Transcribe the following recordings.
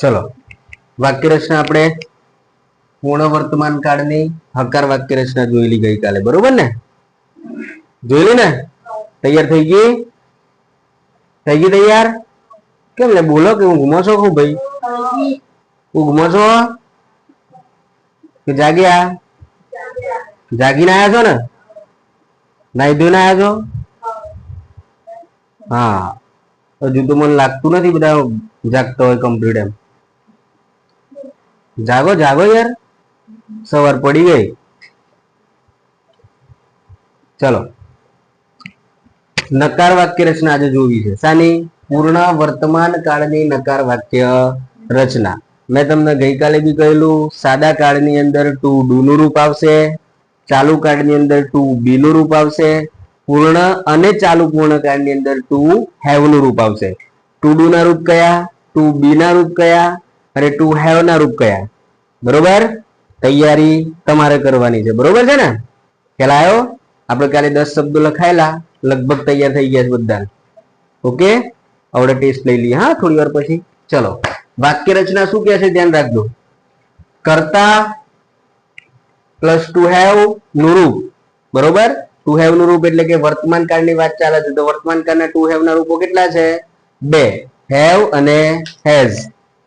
ચલો. વાક્ય રચના આપણે પૂર્ણ વર્તમાન કાળની હકાર વાક્ય રચના જોયેલી ગઈકાલે. બરોબર ને? જોયેલી ને? તૈયાર થઈ ગઈ? થઈ ગઈ તૈયાર? કેમ ને બોલો કે હું ઘુમો છો હું ભાઈ? હું ઘુમો છો? કે જાગ્યા? જાગીને આયા છો ને? નાઈ ધોઈને આયા છો? હા. હજુ તો મને લાગતું નથી બધા જાગતા હોય કમ્પ્લીટ એમ. જાગો જાગો યાર. સવાર પડી ગઈ. ચલો. નકાર વાક્ય રચના આજે જોવી છે. સાની પૂર્ણ વર્તમાન કાળની નકાર વાક્ય રચના. મેં તમને ગઈકાલે બી કહેલું, સાદા કાળની અંદર ટુ ડુ નું રૂપ આવશે, ચાલુ કાળની અંદર ટુ બી નું રૂપ આવશે, પૂર્ણ અને ચાલુ પૂર્ણ કાળની અંદર ટુ હેવ રૂપ આવશે. ટુ ડુ ના રૂપ કયા? ટુ બી ના રૂપ કયા? અને ટુ હેવ ના રૂપ કયા? બરોબર? તૈયારી તમારે કરવાની છે. બરોબર છે ને? ખ્યાલ આવ્યો? આપણે કાલે દસ શબ્દો લખાયેલા. લગભગ તૈયાર થઈ ગયા છે બધા ઓકે? આવડે ટેસ્ટ લઈ લઈએ. હા, થોડી વાર પછી. ચલો. વાક્ય રચના શું કહે છે? ધ્યાન રાખજો. કરતા પ્લસ ટુ હેવનું રૂપ. બરોબર? ટુ હેવનું રૂપ એટલે કે વર્તમાન કાળની વાત ચાલે છે. તો વર્તમાન કાળના ટુ હેવ ના રૂપો કેટલા છે? બે. હેવ અને હેઝ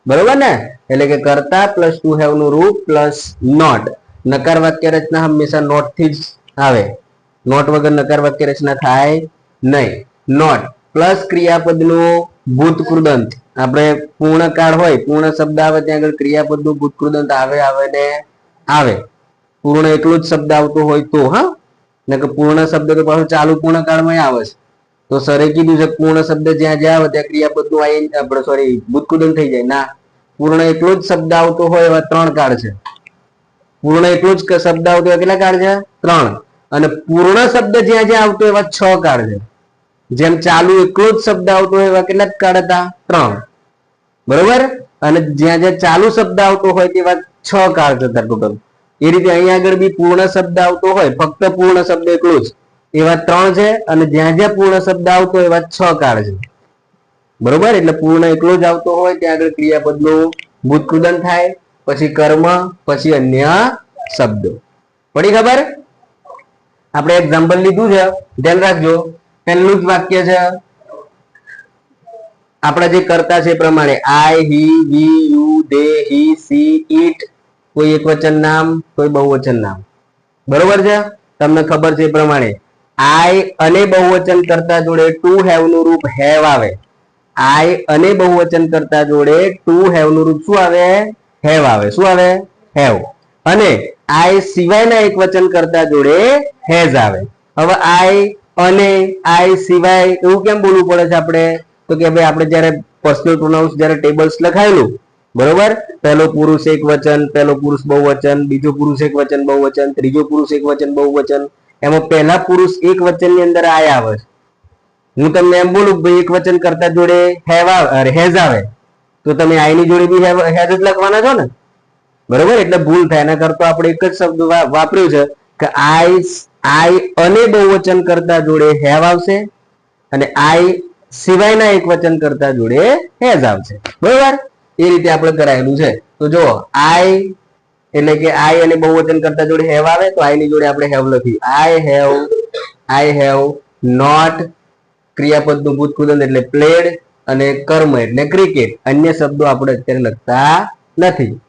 બરોબર ને? એટલે કે કરતા પ્લસ ટુ હેવનું રૂપ પ્લસ નોટ નકાર વાક્ય રચના હંમેશા નોટથી જ આવે. નોટ વગર નકાર વાક્ય રચના થાય નહીં. નોટ પ્લસ ક્રિયાપદનું ભૂતકૃદંત આપણે પૂર્ણ કાળ હોય, પૂર્ણ શબ્દ આવે ત્યાં આગળ ક્રિયાપદનું ભૂતકૃદંત આવે આવે ને આવે. પૂર્ણ એટલું જ શબ્દ આવતો હોય તો, હા? ને કે પૂર્ણ શબ્દ તો પાછું ચાલુ પૂર્ણ કાળમાં આવે છે. તો સરે કીધું છે પૂર્ણ શબ્દ જ્યાં જ્યાં આવે ત્યાં ક્રિયાપદનું આઈ આપણે સોરી ભૂતકુદન થઈ જાય. ના, પૂર્ણ એટલો જ શબ્દ આવતો હોય એવા ત્રણ કાળ છે. પૂર્ણ એટલો જ શબ્દ આવતો હોય કેટલા કાળ છે? ત્રણ. અને પૂર્ણ શબ્દ જ્યાં જ્યાં આવતો એવા છ કાળ છે. જેમ ચાલુ એકલો જ શબ્દ આવતો હોય એવા કેટલા કાળ હતા? ત્રણ. બરોબર? અને જ્યાં જ્યાં ચાલુ શબ્દ આવતો હોય તેવા છ કાળ થતા ટોટલ એ રીતે અહીંયા આગળ બી પૂર્ણ શબ્દ આવતો હોય, ફક્ત પૂર્ણ શબ્દ એકલો જ. એવા ત્રણ છે અને જ્યાં જ્યાં પૂર્ણ શબ્દ આવતો એવા છ કાળ છે. બરોબર? એટલે પૂર્ણ એકલો જ આવતો હોય ત્યાં આગળ ક્રિયાપદનું ભૂતકૃદન થાય, પછી કર્મ, પછી અન્ય શબ્દો. પડી ખબર? આપણે એક્ઝામ્પલ લીધું છે. ધ્યાન રાખજો. પહેલું જ વાક્ય છે. આપણા જે કરતા છે પ્રમાણે આઈ, હી, વી, યુ, દે, હી, સી, ઈટ, કોઈ એક વચન નામ, કોઈ બહુવચન નામ. બરોબર છે? તમને ખબર છે એ પ્રમાણે. આઈ અને બહુવચન કરતા જોડે ટુ હેવનું રૂપ હેવ આવે. આઈ અને બહુવચન કરતા જોડે ટુ હેવનું રૂપ શું આવે? હેવ આવે. શું આવે? હેવ. અને આઈ સિવાયના એક વચન કરતા જોડે હેઝ આવે. હવે આઈ અને આઈ સિવાય એવું કેમ બોલવું પડે છે આપણે? તો કે ભાઈ આપણે જ્યારે પર્સનલ પ્રોનાઉન્સ જ્યારે ટેબલ્સ લખાયેલું, બરોબર? પહેલો પુરુષ એક વચન, પહેલો પુરુષ બહુવચન, બીજો પુરુષ એક વચન બહુવચન, ત્રીજો પુરુષ એક વચન બહુવચન એમાં પહેલા પુરુષ એક વચનની અંદર આય આવે છે. હું તમને એમ બોલું ભાઈ એક વચન કરતા જોડે હેવ આવે હેઝ આવે. તો તમે આઈની જોડે બી હેઝ જ લખવાના છો ને? બરોબર? એટલે ભૂલ થાય. એના કરતા આપણે એક જ શબ્દ વાપર્યું છે કે આઈ આઈ અને બહુવચન કરતા જોડે હેવ આવશે અને આઈ સિવાયના એક વચન કરતા જોડે હેઝ આવશે. બરોબર? એ રીતે આપણે કરાયેલું છે. તો જો આઈ એટલે કે આઈ અને બહુવચન કરતા જોડે હેવ આવે, તો આઈ ની જોડે આપણે હેવ લખી. I have I have, not, ક્રિયાપદનું ભૂતકુદન, એટલે પ્લેડ અને કર્મ, એટલે ક્રિકેટ. અન્ય શબ્દો આપણે અત્યારે લખતા નથી.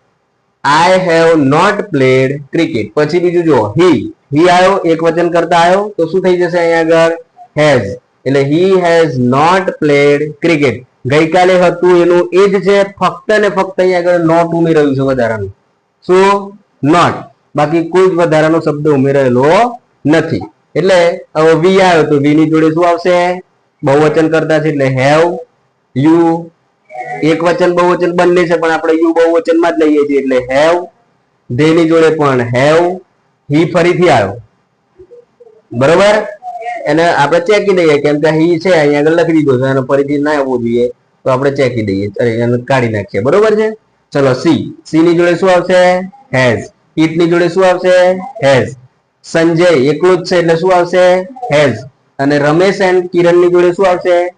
I have not played cricket. પછી બીજું જુઓ. હી. હી આવ્યો એક વચન કરતા આવ્યો તો શું થઈ જશે અહીંયા આગળ? હેઝ. એટલે he has not played cricket. ગઈકાલે હતું, એનું એ જ છે, ફક્ત ને ફક્ત અહીંયા આગળ નોટ ઉમેરાયું છે વધારાનું. શું નોટ બાકી કોઈ જ વધારાનો શબ્દ ઉમેરાયેલો નથી. એટલે હવે વી આવ્યો તો વી ની જોડે શું આવશે? બહુવચન કરતા છે એટલે હેવ યુ એક વચન, બહુવચન બંને છે, પણ આપણે યુ બહુવચનમાં જ લઈએ છીએ એટલે હેવ ધે ની જોડે પણ હેવ હી ફરીથી આવ્યો. બરોબર? એને આપણે ચેકી દઈએ, કેમ કે હી છે અહીંયા આગળ લખી દીધો છે ફરીથી ના આવવું જોઈએ. તો આપણે ચેકી દઈએ એને કાઢી નાખીએ. બરોબર છે? ચલો સી. સી ની જોડે શું આવશે? હેઝ. ઈટની જોડે શું આવશે? હેઝ. સંજય એકલું જ છે એટલે શું આવશે? હેઝ. અને રમેશ એન્ડ કિરણની જોડે શું આવશે?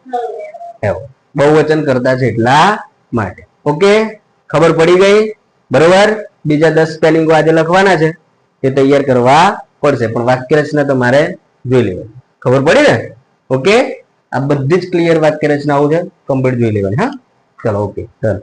હેવ. બહુવચન કરતા છે એટલા માટે. ઓકે? ખબર પડી ગઈ? બરોબર? બીજા દસ સ્પેલિંગો આજે લખવાના છે. એ તૈયાર કરવા પડશે. પણ વાક્ય રચના તમારે જોઈ લેવાની. ખબર પડી ને? ઓકે? આ બધી જ ક્લિયર વાક્ય રચનાઓ છે. કમ્પ્લીટ જોઈ લેવાની. હા? ચલો, ઓકે. ડન